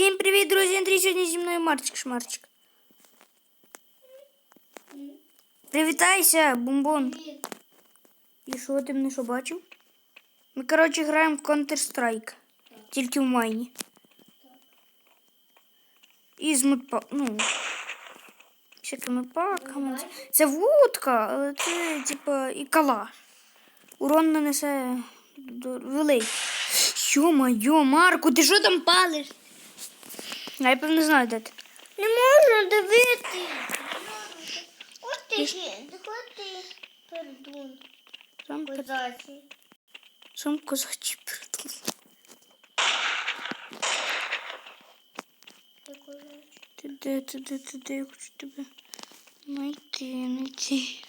Друзі! Андрій сьогодні зі мною Марчик Шмарчик. Привітайся, бомбон. І що ти мене що бачив? Ми, коротше, граємо в Counter-Strike. Тільки в майні. І з модпа... ну, всякими паками. Це вудка, але це, типа, і калаш. Урон нанесе великий. Йо-моє, Марко, ти що там палиш? А я певно знаю, де ти. Не можна дивитись. От ти от ти пердун. Сам, Козаці. сам козачий придумав. Ти козачий. Ти де, ти де, ти де, я хочу тебе знайти, знайти.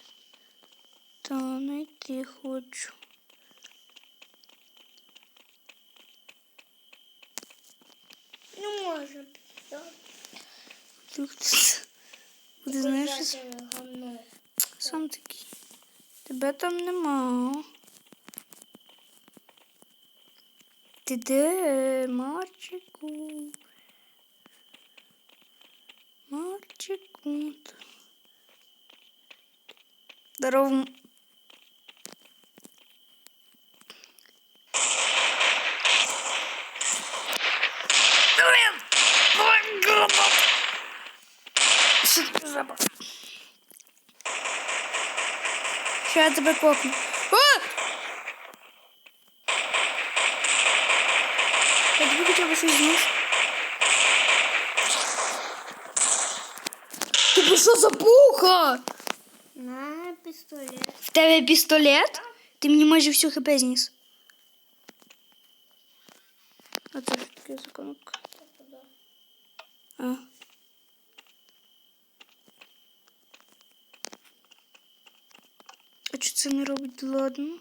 Там нема. Ти де, Марчику? Марчику. Здорово. я тебе кокну? А! Я тобі хоча б щось зніс. Тобі що за пуха? На пістолет. В тебе пістолет? Ти мені майже всю хп зніс. А це що таке за кнопка? А. А чи це не робить? Ладно.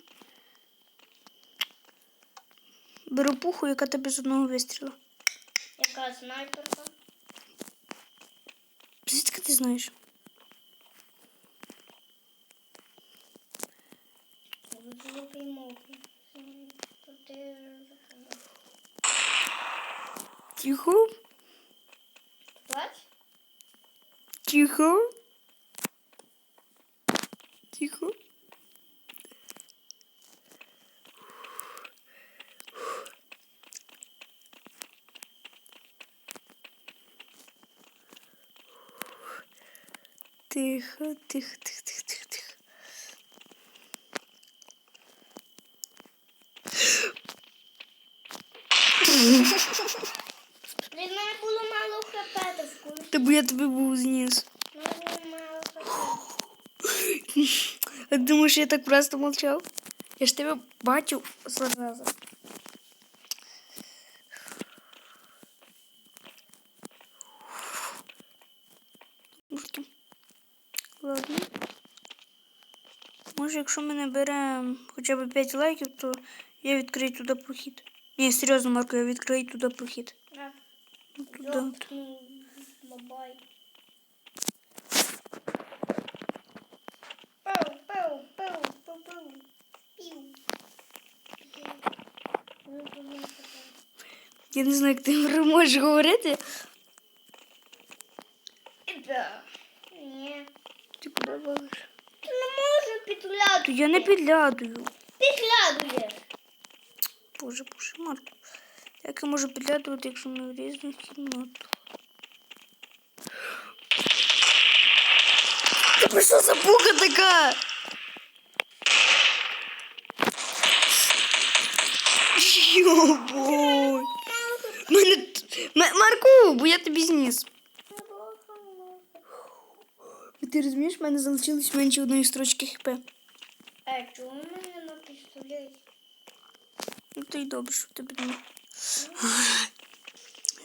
Беру пуху, яка тебе з одного вистріла. Яка снайперка? Звідки ти знаєш? Тихо, плач? тихо. Тихо. Тихо, тихо, тихо, тихо, тихо, тихо. Від мене було мало хп, ти в курсі? Та бо я тебе був зніс. У мене було мало хп. А думаєш, я так просто мовчав? Я ж тебе бачив зараза. Може, якщо ми наберемо хоча б 5 лайків, то я відкрию туди прохід. Ні, серйозно, Марко, я відкрию туди прохід. Ну, туди. Я не знаю, як ти можеш говорити. Да. Ні. Ти куди валиш? Ти не можеш підглядати. Я не підглядую. Підглядуєш. Боже, боже, Марко. Як я можу підглядувати, якщо ми в різних кімнатах? Тебе що за бука така? Йо-бой. Мене... Марку, бо я тобі зніс. Ти розумієш, в мене залишилось менше одної строчки хп. Е, в мене на пістолеті? Ну то й добре, що тебе нема.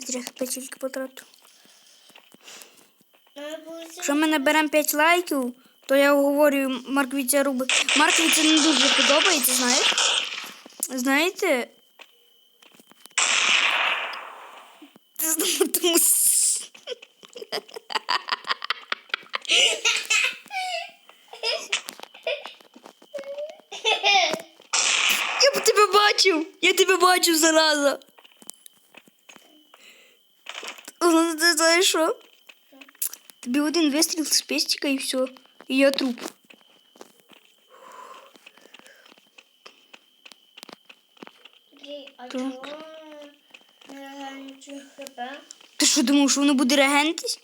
Зря хп тільки потратив. Мене було Якщо ми наберемо 5 лайків, то я говорю робить. Маркові це не дуже подобається, знаєш? Знаєте? Ти знову тому. с- Я б тебе бачив! Я тебе бачив зараза! Ти знаєш що? Тобі один вистріл з пестика і все. І я труп. А чого не хп? Ти що думав, що воно буде регентись?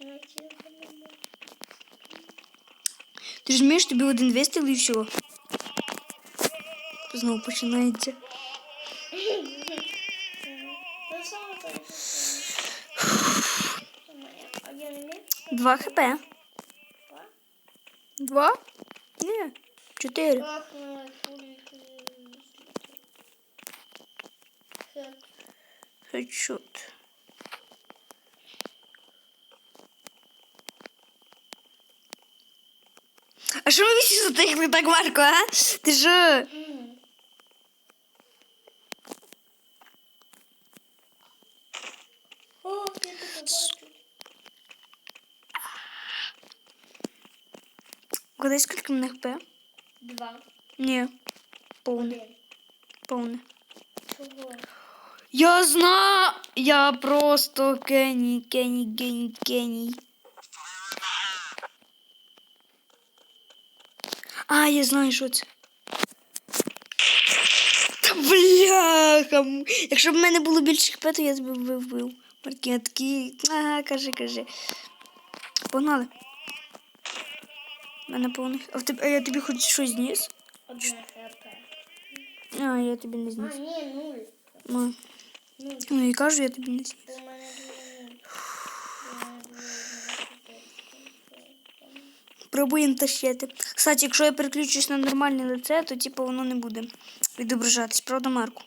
Ну? Ти ж тобі один вистріл і все. Знову починається. Ну, саме так. А я не міг? Два хп. Два? Ні. Чотири. Как на фулі Хек. Хедшот. А що ми всі затихли так, Марко, а? Ти що? М. О, я тебе бачу. Скільки в мене хп? Два. Ні. Повне. Один. Повне. Чого? Я знаю! Я просто геній, геній, геній, геній. А, я знаю, що це. Та бляха. Якщо б в мене було більше хп, то я б вбив. Такий. Ага, кажи, кажи. Погнали. Мене повних. А, в а я тобі хоч щось зніс? Одне хп. А, я тобі не А, ні, нуль. Ну, ну і кажу, я тобі не зніс. Пробуємо тащити. Кстати, якщо я переключусь на нормальне лице, то типу воно не буде відображатись. Правда, Марку?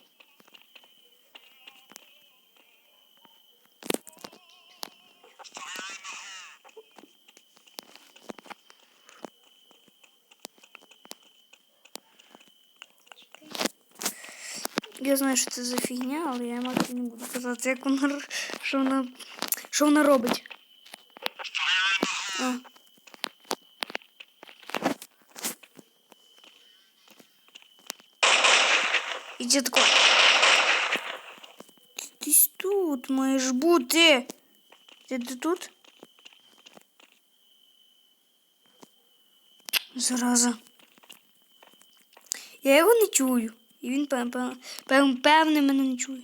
Я знаю, що це за фігня, але я Марку не буду казати, як вона, р- що вона, що вона робить. А. Іди тако. Ти десь тут маєш бути. Ти, ти тут? Зараза. Я його не чую. І він пев, пев, пев, певне мене не чує.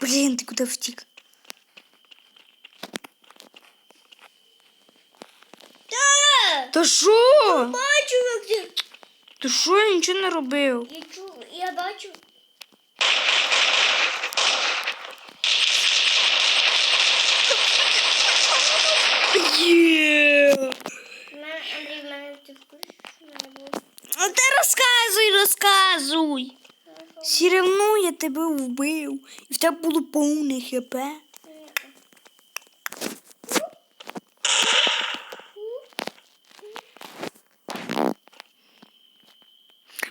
Блін, ти куди втік? Та! Та що? Бачу, як ти. Ти що я нічого не робив? Я чув, я бачу. Є! В мене, Андрій, в мене ти в курсі, що в мене було? Ну ти розказуй, розказуй. Все равно я тебе вбив. І в тебе було повне хп.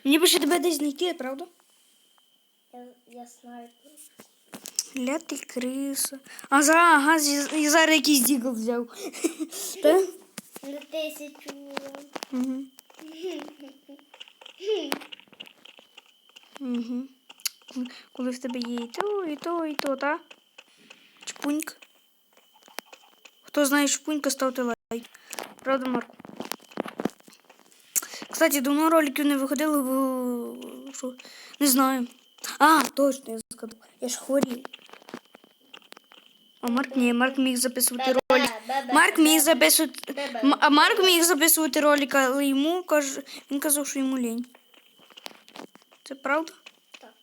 Мені би ще тебе десь знайти, правда? Я, я снайпер. Ля ти криса. А за, ага, і зараз якийсь дігл взяв. Так? На тисячу. Угу. Угу. Коли в тебе є і то, і то, і то, та? Чпуньк. Хто знає шпунька, ставте лайк. Правда, Марко? Кстати, давно роликів не виходило, бо що? Не знаю. А, точно, я згадав. Я ж хворів. А Марк ні, Марк міг записувати ролик. Марк міг записувати. А Марк міг записувати ролик, але йому каже, він казав, що йому лінь. Це правда? Так.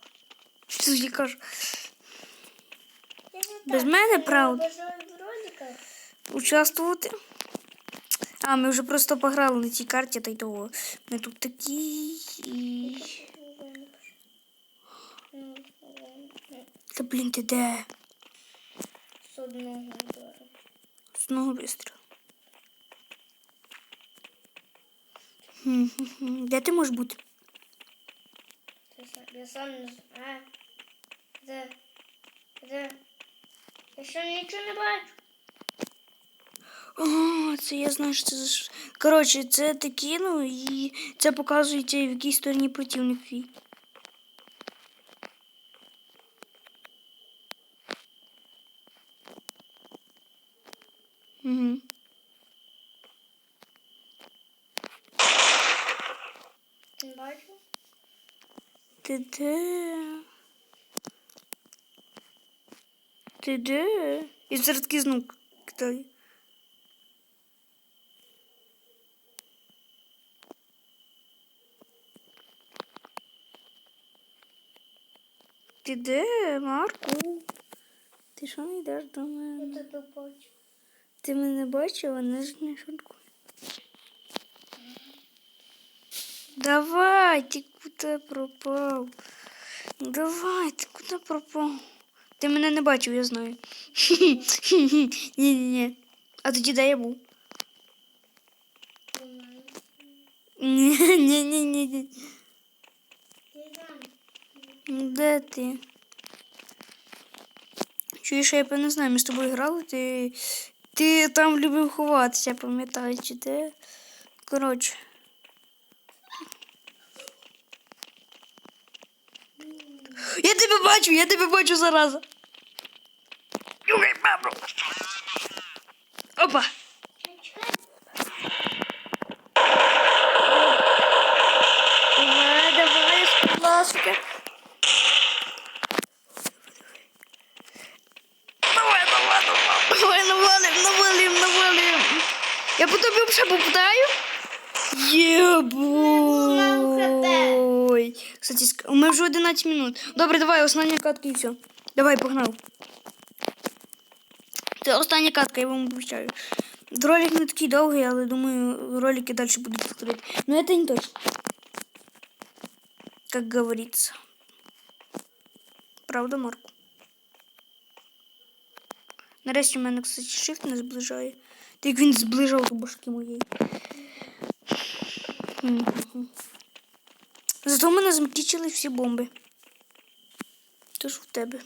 Що я кажу? Без мене правда. Участвувати. А, ми вже просто пограли на цій карті, та й того. Ми тут такі. Ну, Та блін, ти де? З одного удару. Вистрілу. Хм-хм-хм. Де ти можеш бути? Я сам не знаю. Де? Де? Я ще нічого не бачу. О, це я знаю, що це за. Коротше, це ти кинув і це показується, в якій стороні противник Угу. Не бачив? Ти де? Ти де? І зараз такий звук кидає. Ти де, Марку? Ти що не йдеш до мене? тебе бачу. Ти мене бачив, а не ж не шуткуй. Давай, ти куди пропав? Давай, ти куди пропав? Ти мене не бачив, я знаю. Ні-ні-ні. А тоді де я був? Ні-ні-ні. Де ти? Чуєш, я не знаю, ми з тобою грали, ти, ти там любив ховатися, пам'ятаю, чи де? Коротше. Я тебе бачу, я тебе бачу зараза. Югай. Опа. Давай, давай, будь ласка. Давай, давай, давай. Давай, навалим, навалим, навалим. Я вже попадаю. Єбой. Кстати, ми вже 11 минут. Добре, давай, остання катка і все. Давай, погнав. Це остання катка, я вам обіцяю. Ролик не такий довгий, але думаю, ролики далі будуть виходити. Но это не точно. Как говорится. Правда, Марку? Нарешті в мене, кстати, shift не зближає. Та як він зближав до башки моєї. Зато в мене змтічили всі бомби. Тож в тебе.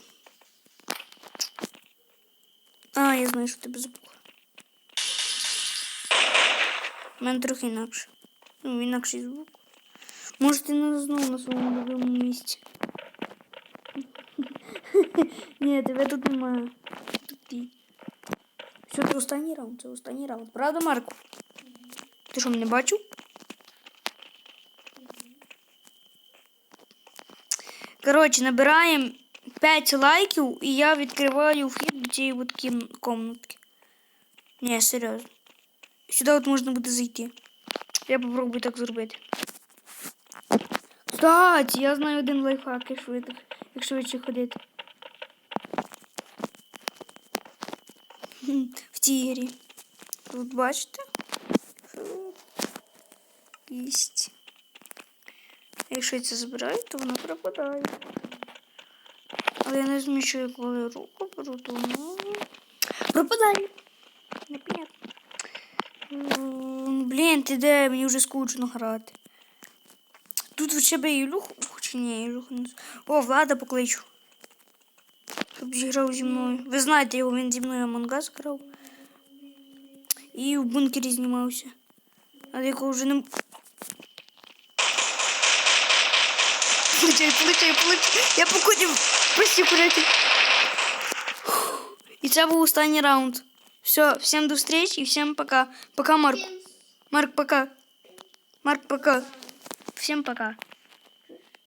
А, я знаю, що в тебе забула. У мене трохи інакше. Ну, інакший звук. Може, ти не знову на своєму любимому місці. Ні, тебе тут немає. Тут ти. Все, це останній раунд, це останній раунд. Правда, Марко? Ти що, мене бачив? Коротше, набираємо 5 лайків, і я відкриваю вхід до цієї от кім... комнатки. Ні, серйозно. Сюди от можна буде зайти. Я попробую так зробити. Кстати, я знаю один лайфхак, як швидко, як швидше ходити. В цій грі. Тут бачите? Єсть. Якщо я це забираю, то воно пропадає. Але я не зміщую, коли руку беру, то воно пропадає. Непонятно. Блін, ти де? Мені вже скучно грати. Тут хоча б Ілюху. Чи ні, Ілюху не. О, Влада покличу. Щоб зіграв зі мною. Ви знаєте його, він зі мною Among Us грав. І в бункері знімався. Але якого вже не. Получай, получай, получай. Я покотив. Прости, куряти. І це був останній раунд. Все, всем до встречи и всем пока. Пока, Марк. Марк, пока. Марк, пока. Всем пока.